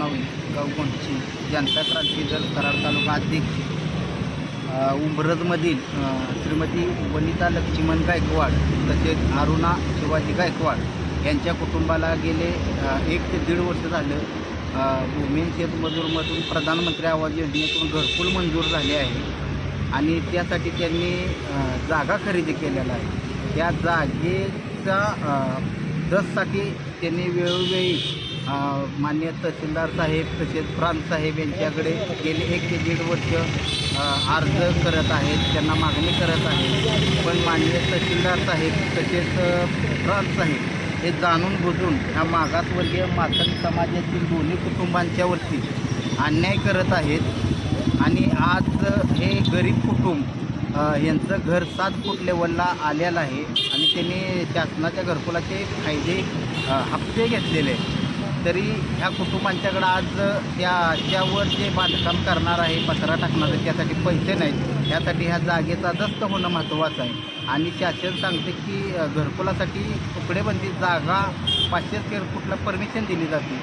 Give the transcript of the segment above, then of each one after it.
नवी सोनावणे गाव जनता क्रांती दल कराड तालुका अध्यक्ष. उंब्रजमधील श्रीमती वनिता लक्ष्मण गायकवाड तसेच अरुणा शिवाजी गायकवाड यांच्या कुटुंबाला गेले एक ते दीड वर्ष झालं. अ, भूमिहीन शेतमजूरमधून प्रधानमंत्री आवाज योजनेतून घरकुल मंजूर झाले आहे. आणि त्यासाठी त्यांनी जागा खरेदी केलेला आहे. त्या जागेचा दससाठी त्यांनी वेळोवेळी मान्य तहसीलदार साहेब तसेच प्रांत साहेब यांच्याकडे गेले एक ते दीड वर्ष अर्ज करत आहेत त्यांना मागणी करत आहेत. पण माननीय तहसीलदार साहेब तसेच प्रांत साहेब हे जाणून बुजून ह्या मागासवर्गीय मातंग समाजातील दोन्ही कुटुंबांच्यावरती अन्याय करत आहेत. आणि आज हे गरीब कुटुंब यांचं घर सात फूट लेवलला आलेलं आहे. आणि त्यांनी शासनाच्या घरकुलाचे फायदे हप्ते घेतलेले आहेत. तरी ह्या कुटुंबांच्याकडं आज त्याच्यावर जे बांधकाम करणार आहे पत्रा टाकणार आहे त्यासाठी पैसे नाहीत. त्यासाठी ह्या जागेचा दस्त होणं महत्त्वाचं आहे. आणि शासन सांगते की घरकुलासाठी तुकडेबंदी जागा पाचशे स्क्वेअर फूटला परमिशन दिली जाते.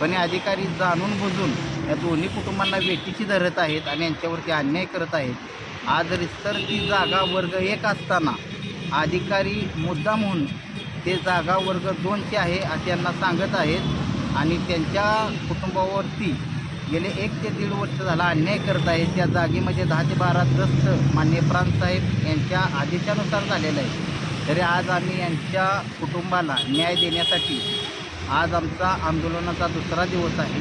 पण हे अधिकारी जाणून बुजून या दोन्ही कुटुंबांना वेटीची धरत आहेत आणि यांच्यावरती अन्याय करत आहेत. आज रिस्तर ती जागा वर्ग एक असताना अधिकारी मुद्दाम म्हणून ते जागा वर्ग दोनचे आहे असे यांना सांगत आहेत. आणि त्यांच्या कुटुंबावरती गेले एक ते दीड वर्ष झाला अन्याय करत आहे. त्या जागेमध्ये दहा ते बारा दस्त मान्य प्रांतसाहेब यांच्या आदेशानुसार झालेलं आहे. तरी आज आम्ही यांच्या कुटुंबाला न्याय देण्यासाठी आज आमचा आंदोलनाचा दुसरा दिवस आहे.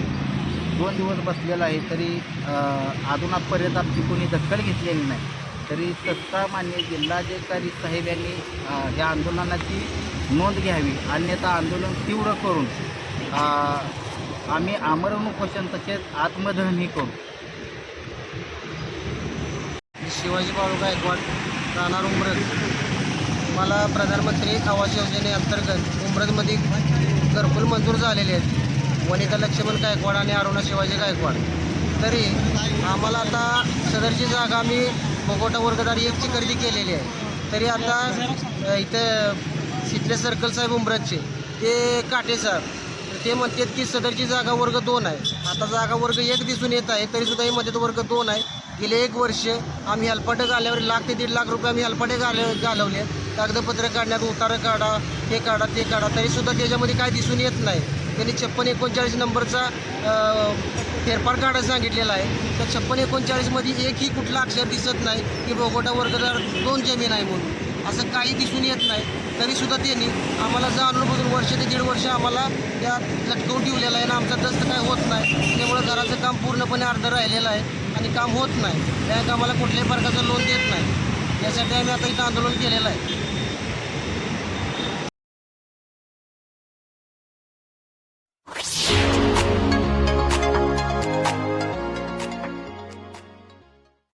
दोन दिवस बसलेला आहे तरी अजून आजपर्यंत आमची कोणी दखल घेतलेली नाही. तरी सत्ता मान्य जिल्हाधिकारी साहेब यांनी या आंदोलनाची नोंद घ्यावी. अन्यथा आंदोलन तीव्र करून आम्ही आमरण उपोषण तसेच आत्मदहनही करू. शिवाजी बाळू गायकवाड राहणार उमरज. मला प्रधानमंत्री आवास योजनेअंतर्गत उमरजमध्ये घरकुल मंजूर झालेले आहेत. वनिता लक्ष्मण गायकवाड आणि अरुणा शिवाजी गायकवाड. तरी आम्हाला आता सदरची जागा आम्ही बोगोटा वर्गदारी एकची खरेदी केलेली आहे. तरी आता इथं सिटले सर्कल साहेब उमरजचे. ते काटे साहेब. ते म्हणतात की सदरची जागा वर्ग दोन आहे. आता जागा वर्ग एक दिसून येत आहे तरीसुद्धा ही मध्येत वर्ग दोन आहे. गेले एक वर्ष आम्ही हलपाटे घाल्यावर लाख ते दीड लाख रुपये आम्ही हलपाटे घाल घालवले. कागदपत्र काढण्यात उतारं काढा हे काढा ते काढा तरीसुद्धा त्याच्यामध्ये काय दिसून येत नाही. त्यांनी छप्पन एकोणचाळीस नंबरचा फेरफार काढायला सांगितलेला आहे. तर छप्पन एकोणचाळीसमध्ये एकही कुठलं अक्षर दिसत नाही की बोगोटा वर्गदार दोन जमीन आहे म्हणून. असं काही दिसून येत नाही. तरीसुद्धा त्यांनी आम्हाला जाणून बुजून वर्ष ते दीड वर्ष आम्हाला त्या लटकवून ठेवलेलं आहे आणि आमचा दस्त काय होत नाही. त्यामुळं घराचं काम पूर्णपणे अर्ध राहिलेलं आहे आणि काम होत नाही. बँक आम्हाला कुठल्याही प्रकारचं लोन देत नाही. यासाठी आम्ही आता इथं आंदोलन केलेलं आहे.